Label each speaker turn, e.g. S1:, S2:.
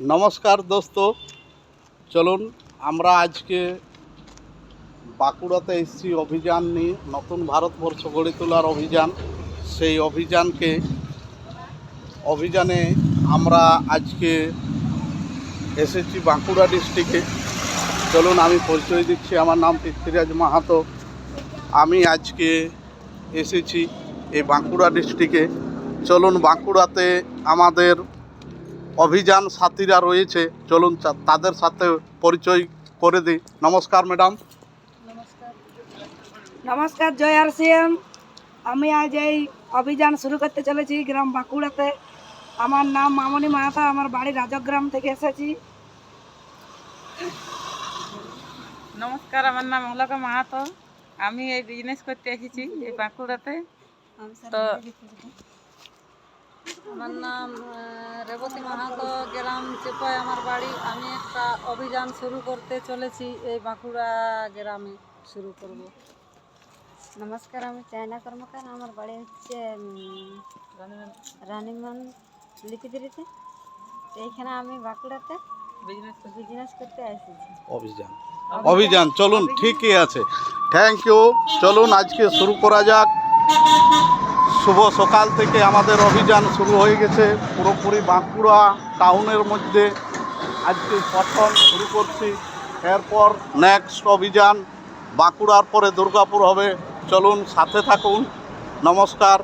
S1: নমস্কার দোস্ত। চলুন, আমরা আজকে বাঁকুড়াতে এসেছি অভিযান নিয়ে। নতুন ভারতবর্ষ গড়ে তোলার অভিযান। সেই অভিযানকে, অভিযানে আমরা আজকে এসেছি বাঁকুড়া ডিস্ট্রিক্টে। চলুন, আমি পরিচয় দিচ্ছি। আমার নাম পৃথ্বীরাজ মাহাতো। আমি আজকে এসেছি এই বাঁকুড়া ডিস্ট্রিক্টে। চলুন, বাঁকুড়াতে আমাদের অভিযান সাথীরা রয়েছে। চলুন তাদের সাথে পরিচয় করে দিই। নমস্কার ম্যাডাম।
S2: নমস্কার জয় আর সিএম। আমি আজ এই অভিযান শুরু করতে চলেছি গ্রাম বাঁকুড়াতে। আমার নাম মামনি মাহাতা আমার বাড়ি রাজগ্রাম থেকে এসেছি।
S3: নমস্কার আমার নাম অলকা মাহাতো। আমি এই বিজনেস করতে এসেছি এই বাঁকুড়াতে। তো
S4: আমার নাম রেবতী মাহাতো গ্রাম চেপায় আমার বাড়ি। আমি একটা অভিযান শুরু করতে চলেছি এই বাঁকুড়া গ্রামে শুরু করব। নমস্কার আমি চায়না কর্মকার। আমার বাড়ি হচ্ছে রানিমান লিপিদিরিতে এইখানে আমি বাঁকুড়াতে
S3: বিজনেস
S4: বিজনেস করতে এসেছি
S1: অভিযান। অভিযান। চলুন ঠিকই আছে। থ্যাংক ইউ চলুন আজকে শুরু করা যাক। শুভ সকাল থেকে আমাদের অভিযান শুরু হয়ে গেছে। পুরোপুরি বাঁকুড়া টাউনের মধ্যে। আজকে পঠন শুরু করছি। এরপর নেক্সট অভিযান। বাঁকুড়ার পরে দুর্গাপুর হবে। চলুন সাথে থাকুন। নমস্কার।